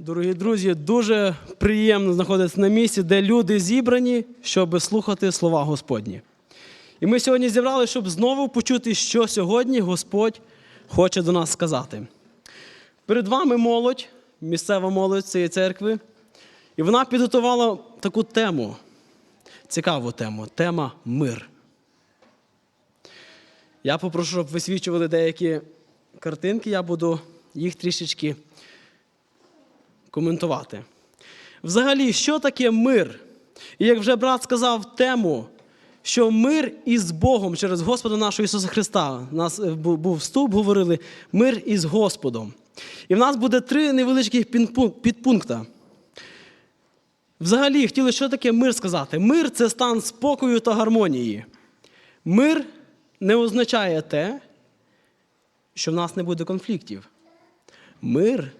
Дорогі друзі, дуже приємно знаходитися на місці, де люди зібрані, щоб слухати слова Господні. І ми сьогодні зібрали, щоб знову почути, що сьогодні Господь хоче до нас сказати. Перед вами молодь, місцева молодь цієї церкви, і вона підготувала таку тему, цікаву тему тема мир. Я попрошу, щоб висвічували деякі картинки, я буду їх трішечки коментувати. Взагалі, що таке мир? І як вже брат сказав тему, що мир із Богом через Господа нашого Ісуса Христа. У нас е, був вступ, говорили мир із Господом. І в нас буде три невеличких підпункта. Взагалі, хотіли, що таке мир сказати? Мир це стан спокою та гармонії. Мир не означає те, що в нас не буде конфліктів. Мир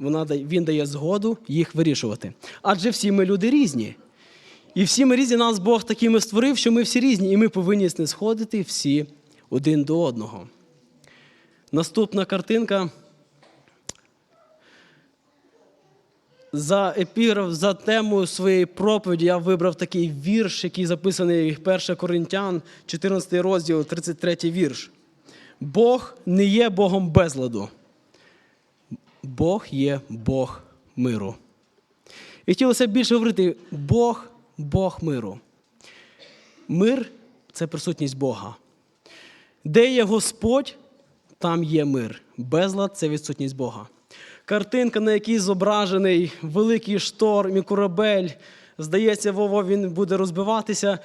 вона, він дає згоду їх вирішувати. Адже всі ми люди різні. І всі ми різні, нас Бог такими створив, що ми всі різні, і ми повинні сходити всі один до одного. Наступна картинка. За епіграф, за темою своєї проповіді я вибрав такий вірш, який записаний 1 Коринтян, 14 розділ, 33 вірш. Бог не є Богом безладу. Бог є Бог миру. І хотілося б більше говорити: Бог, Бог миру. Мир це присутність Бога. Де є Господь, там є мир. Безлад це відсутність Бога. Картинка, на якій зображений великий шторм і корабель. Здається, Вова він буде розбиватися.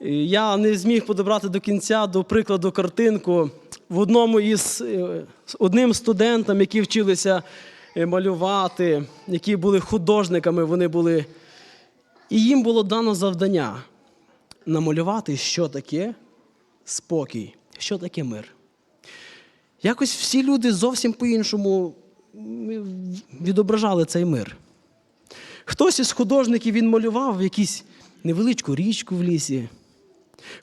Я не зміг подобрати до кінця, до прикладу, картинку в одному із е, одним студентам, які вчилися е, малювати, які були художниками, вони були. І їм було дано завдання намалювати, що таке спокій, що таке мир. Якось всі люди зовсім по-іншому відображали цей мир. Хтось із художників він малював якусь невеличку річку в лісі.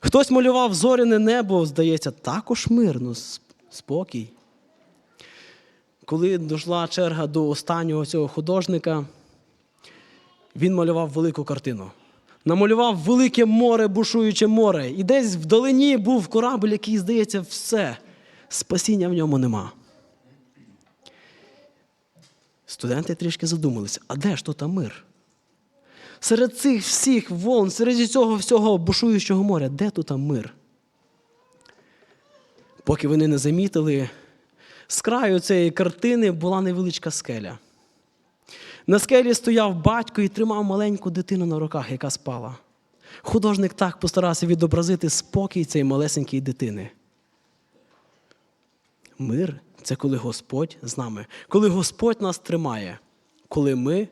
Хтось малював зоряне небо, здається, також мирно, спокій. Коли дійшла черга до останнього цього художника, він малював велику картину. Намалював велике море, бушуюче море. І десь вдалині був корабль, який, здається, все. Спасіння в ньому нема. Студенти трішки задумалися, а де ж тут мир? Серед цих всіх волн, серед цього всього бушуючого моря, де тут мир? Поки вони не замітили, з краю цієї картини була невеличка скеля. На скелі стояв батько і тримав маленьку дитину на руках, яка спала. Художник так постарався відобразити спокій цієї малесенької дитини. Мир це коли Господь з нами, коли Господь нас тримає, коли ми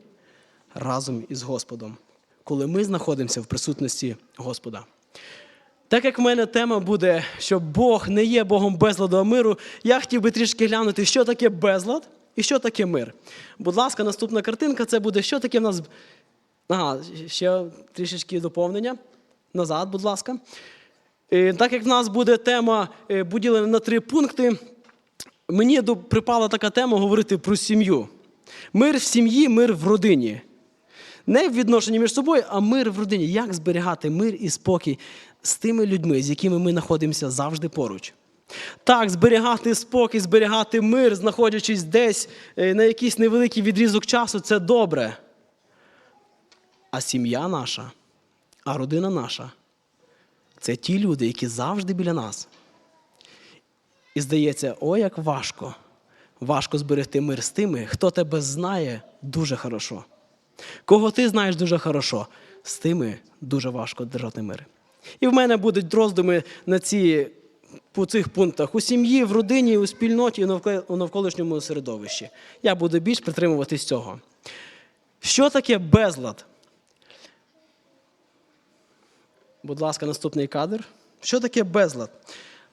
разом із Господом, коли ми знаходимося в присутності Господа. Так як в мене тема буде, що Бог не є Богом безладу, а миру, я хотів би трішки глянути, що таке безлад і що таке мир. Будь ласка, наступна картинка це буде, що таке в нас. Ага, ще трішечки доповнення. Назад, будь ласка. Е, Так як в нас буде тема е, поділена на три пункти, мені припала така тема говорити про сім'ю. Мир в сім'ї, мир в родині. Не в відношенні між собою, а мир в родині. Як зберігати мир і спокій з тими людьми, з якими ми знаходимося завжди поруч. Так, зберігати спокій, зберігати мир, знаходячись десь е, на якийсь невеликий відрізок часу, це добре. А сім'я наша, а родина наша це ті люди, які завжди біля нас. І здається, о, як важко. Важко зберегти мир з тими, хто тебе знає дуже хорошо. Кого ти знаєш дуже хорошо, з тими дуже важко держати мир. І в мене будуть роздуми на ці, по цих пунктах у сім'ї, в родині, у спільноті у навколишньому середовищі. Я буду більш притримуватись цього. Що таке безлад? Будь ласка, наступний кадр. Що таке безлад?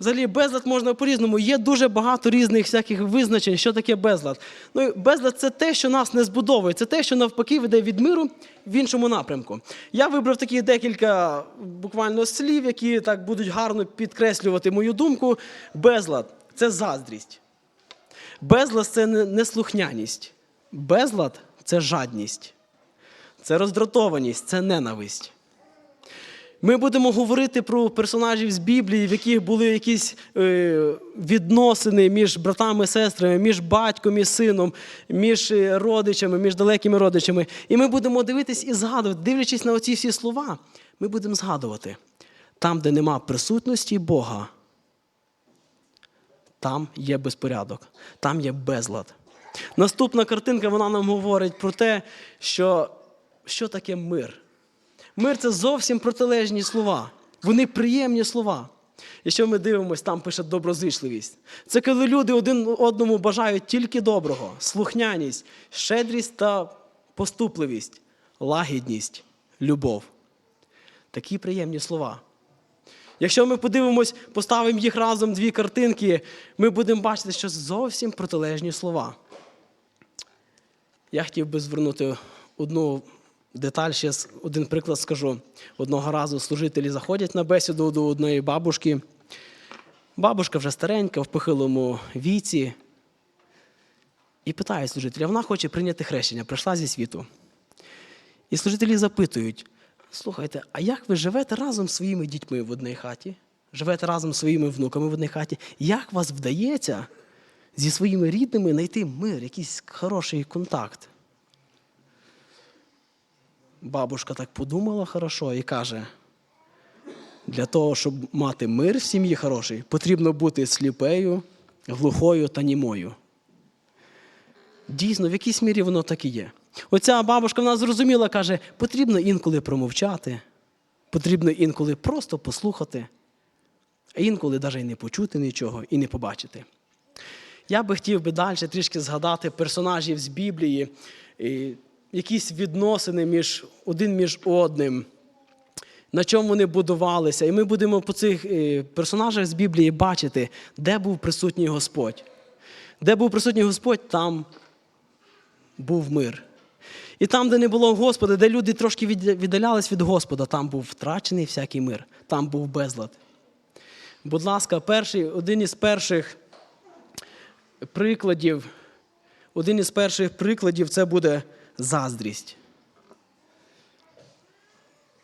Взагалі, безлад можна по-різному. Є дуже багато різних всяких визначень, що таке безлад. Ну, безлад це те, що нас не збудовує, це те, що навпаки веде від миру в іншому напрямку. Я вибрав такі декілька буквально слів, які так будуть гарно підкреслювати мою думку. Безлад це заздрість. Безлад це не- неслухняність. Безлад це жадність, це роздратованість, це ненависть. Ми будемо говорити про персонажів з Біблії, в яких були якісь е, відносини між братами, і сестрами, між батьком і сином, між е, родичами, між далекими родичами. І ми будемо дивитись і згадувати, дивлячись на оці всі слова, ми будемо згадувати. Там, де нема присутності Бога, там є безпорядок, там є безлад. Наступна картинка вона нам говорить про те, що, що таке мир. Мир це зовсім протилежні слова. Вони приємні слова. Якщо ми дивимося, там пише доброзичливість. Це коли люди один одному бажають тільки доброго, слухняність, щедрість та поступливість, лагідність, любов. Такі приємні слова. Якщо ми подивимось, поставимо їх разом дві картинки, ми будемо бачити, що зовсім протилежні слова. Я хотів би звернути одну деталь, ще один приклад скажу. Одного разу служителі заходять на бесіду до одної бабушки. Бабушка вже старенька, в похилому віці. І питає служителя, вона хоче прийняти хрещення, прийшла зі світу. І служителі запитують: слухайте, а як ви живете разом з своїми дітьми в одній хаті? Живете разом з своїми внуками в одній хаті? Як вас вдається зі своїми рідними знайти мир, якийсь хороший контакт? Бабушка так подумала хорошо і каже: для того, щоб мати мир в сім'ї хороший, потрібно бути сліпею, глухою та німою. Дійсно, в якійсь мірі воно так і є. Оця бабушка вона зрозуміла, каже, потрібно інколи промовчати, потрібно інколи просто послухати, а інколи навіть і не почути нічого і не побачити. Я би хотів би далі трішки згадати персонажів з Біблії, і якісь відносини між один між одним, на чому вони будувалися. І ми будемо по цих е, персонажах з Біблії бачити, де був присутній Господь. Де був присутній Господь, там був мир. І там, де не було Господа, де люди трошки віддалялись від Господа, там був втрачений всякий мир, там був безлад. Будь ласка, перший, один із перших прикладів, один із перших прикладів це буде заздрість.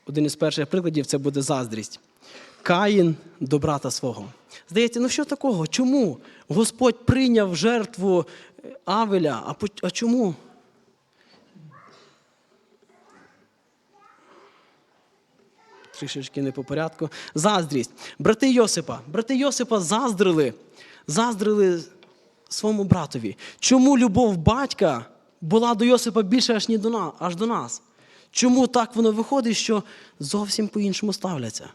Один із перших прикладів це буде заздрість. Каїн до брата свого. Здається, ну що такого? Чому Господь прийняв жертву е, Авеля? А, по- а чому? Трішечки не по порядку. Заздрість. Брати Йосипа. Брати Йосипа заздрили, заздрили своєму братові. Чому любов батька була до Йосипа більше аж, ні до нас, аж до нас? Чому так воно виходить, що зовсім по-іншому ставляться?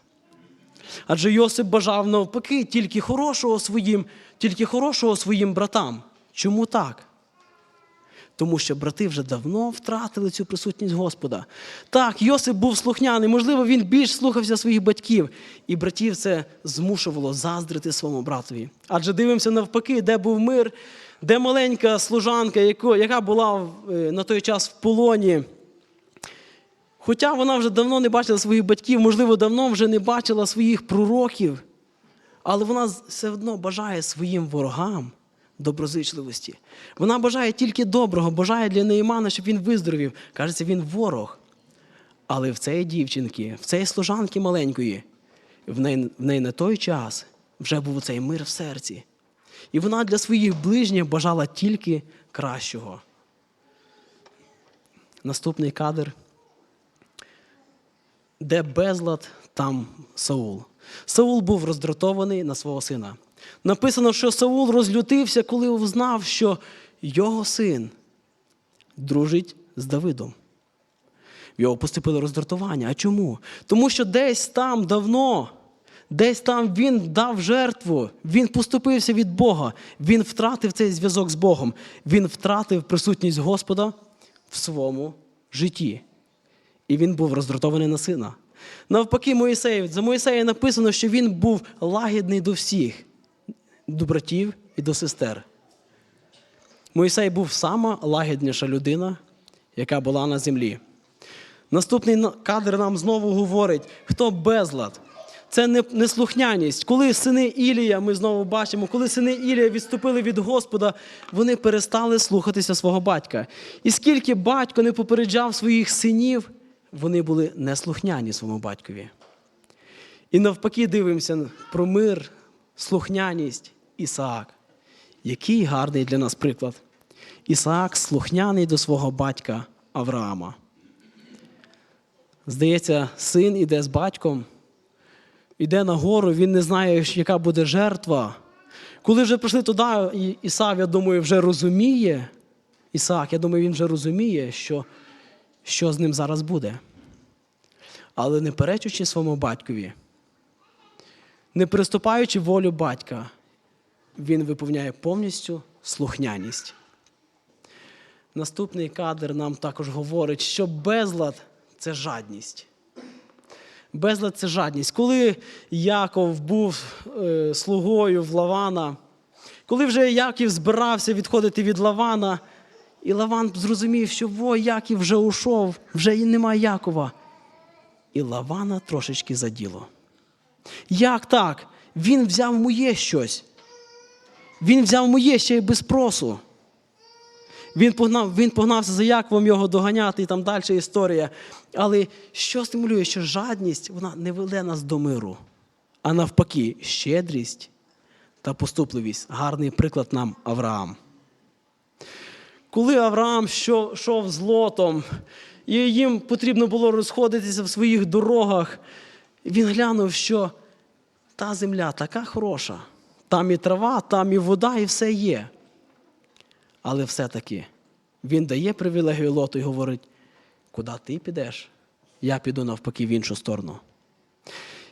Адже Йосип бажав навпаки тільки хорошого своїм, тільки хорошого своїм братам. Чому так? Тому що брати вже давно втратили цю присутність Господа. Так, Йосип був слухняний, можливо, він більш слухався своїх батьків, і братів це змушувало заздрити своєму братові. Адже дивимося навпаки, де був мир, де маленька служанка, яка була е, на той час в полоні. Хоча вона вже давно не бачила своїх батьків, можливо, давно вже не бачила своїх пророків, але вона все одно бажає своїм ворогам доброзичливості. Вона бажає тільки доброго, бажає для Неймана, щоб він виздоровів. Кажеться, він ворог. Але в цієї дівчинки, в цієї служанки маленької, в неї, в неї на той час вже був цей мир в серці. І вона для своїх ближніх бажала тільки кращого. Наступний кадр. Де безлад, там Саул. Саул був роздратований на свого сина. Написано, що Саул розлютився, коли узнав, що його син дружить з Давидом. Його поступило роздратування. А чому? Тому що десь там давно, десь там він дав жертву, він поступився від Бога, він втратив цей зв'язок з Богом, він втратив присутність Господа в своєму житті. І він був роздратований на сина. Навпаки, Моїсей, за Моїсея написано, що він був лагідний до всіх, до братів і до сестер. Моїсей був сама лагідніша людина, яка була на землі. Наступний кадр нам знову говорить, хто безлад. це не- неслухняність. Коли сини Ілія, ми знову бачимо, коли сини Ілія відступили від Господа, вони перестали слухатися свого батька. І скільки батько не попереджав своїх синів, вони були неслухняні своєму батькові. І навпаки дивимося про мир, слухняність Ісаак. Який гарний для нас приклад. Ісаак слухняний до свого батька Авраама. Здається, син іде з батьком, іде на гору, він не знає, яка буде жертва. Коли вже прийшли туди, і Ісав, я думаю, вже розуміє, Ісаак, я думаю, він вже розуміє, що, що з ним зараз буде. Але не перечучи своєму батькові, не переступаючи волю батька, він виповняє повністю слухняність. Наступний кадр нам також говорить, що безлад це жадність. Безлад це жадність. Коли Яков був е, слугою в Лавана, коли вже Яків збирався відходити від Лавана, і Лаван зрозумів, що во, Яків вже ушов, вже і немає Якова. І Лавана трошечки заділо. Як так? Він взяв моє щось. Він взяв моє ще й без спросу. Він погнав, він погнався за Яковом його доганяти, і там далі історія. Але що стимулює, що жадність вона не веде нас до миру, а навпаки, щедрість та поступливість. Гарний приклад нам Авраам. Коли Авраам йшов з лотом, і їм потрібно було розходитися в своїх дорогах, він глянув, що та земля така хороша, там і трава, там і вода, і все є. Але все-таки він дає привілегію лоту і говорить, куди ти підеш? Я піду навпаки в іншу сторону.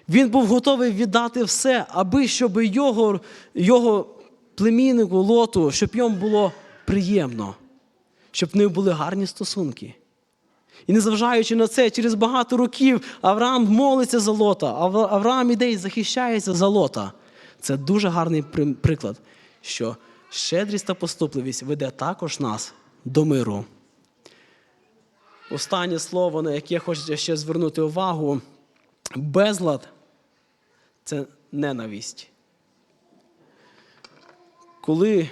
Він був готовий віддати все, аби щоб його, його племіннику лоту, щоб йому було приємно, щоб в них були гарні стосунки. І незважаючи на це, через багато років Авраам молиться за лота, Авраам іде і захищається за лота. Це дуже гарний приклад, що щедрість та поступливість веде також нас до миру. Останнє слово, на яке хочу ще звернути увагу: безлад це ненависть. Коли,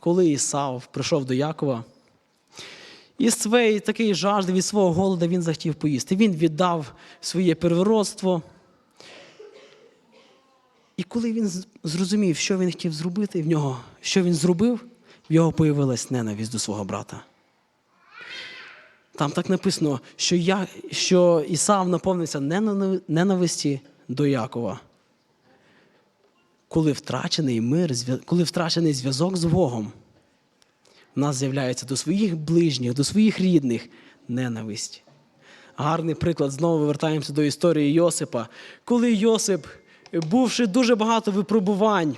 коли Ісав прийшов до Якова, і своєї такої жажди від свого голода він захотів поїсти. Він віддав своє первородство. І коли він зрозумів, що він хотів зробити в нього, що він зробив, в його появилась ненависть до свого брата. Там так написано, що, я, що Ісав наповнився ненависті до Якова. Коли втрачений мир, коли втрачений зв'язок з Богом, в нас з'являється до своїх ближніх, до своїх рідних ненависть. Гарний приклад, знову вертаємося до історії Йосипа. Коли Йосип, бувши дуже багато випробувань,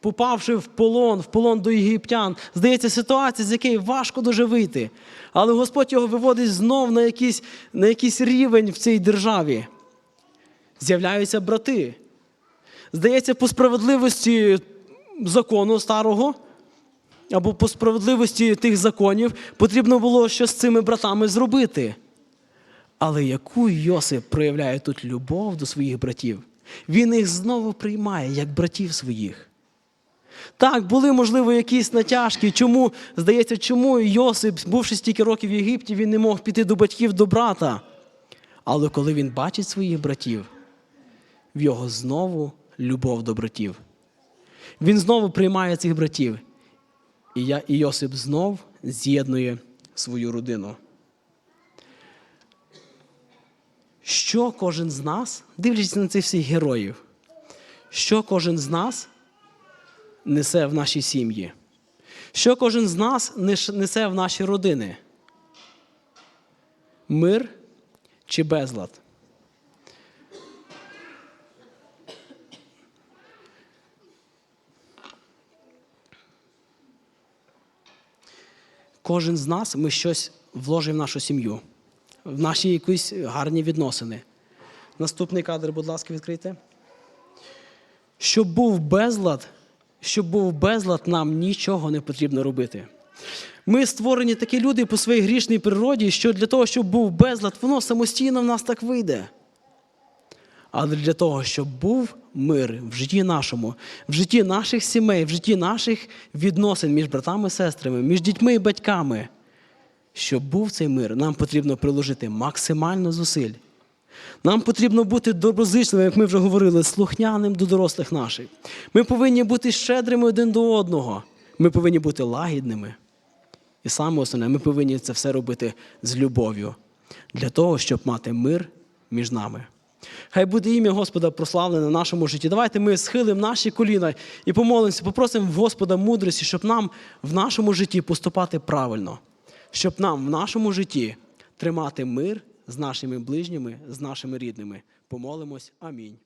попавши в полон, в полон до єгиптян, здається, ситуація, з якої важко дуже вийти. Але Господь його виводить знов на якийсь, на якийсь рівень в цій державі. З'являються брати. Здається, по справедливості закону старого або по справедливості тих законів потрібно було щось з цими братами зробити. Але яку Йосип проявляє тут любов до своїх братів? Він їх знову приймає як братів своїх. Так, були, можливо, якісь натяжки. Чому, здається, чому Йосип, бувши стільки років в Єгипті, він не мог піти до батьків до брата. Але коли він бачить своїх братів, в його знову любов до братів. Він знову приймає цих братів. І, я, і Йосип знов з'єднує свою родину. Що кожен з нас, дивлячись на цих всіх героїв, що кожен з нас несе в нашій сім'ї? Що кожен з нас несе в наші родини? Мир чи безлад? Кожен з нас ми щось вложимо в нашу сім'ю, в наші якісь гарні відносини. Наступний кадр, будь ласка, відкрийте. Щоб був безлад, щоб був безлад, нам нічого не потрібно робити. Ми створені такі люди по своїй грішній природі, що для того, щоб був безлад, воно самостійно в нас так вийде. але для того, щоб був мир в житті нашому, в житті наших сімей, в житті наших відносин між братами і сестрами, між дітьми і батьками. Щоб був цей мир, нам потрібно приложити максимально зусиль. Нам потрібно бути доброзичливими, як ми вже говорили, слухняним до дорослих наших. Ми повинні бути щедрими один до одного. Ми повинні бути лагідними. І саме основне, ми повинні це все робити з любов'ю для того, щоб мати мир між нами. Хай буде ім'я Господа прославлене в нашому житті. Давайте ми схилимо наші коліна і помолимося, попросимо Господа мудрості, щоб нам в нашому житті поступати правильно, щоб нам в нашому житті тримати мир з нашими ближніми, з нашими рідними. Помолимось. Амінь.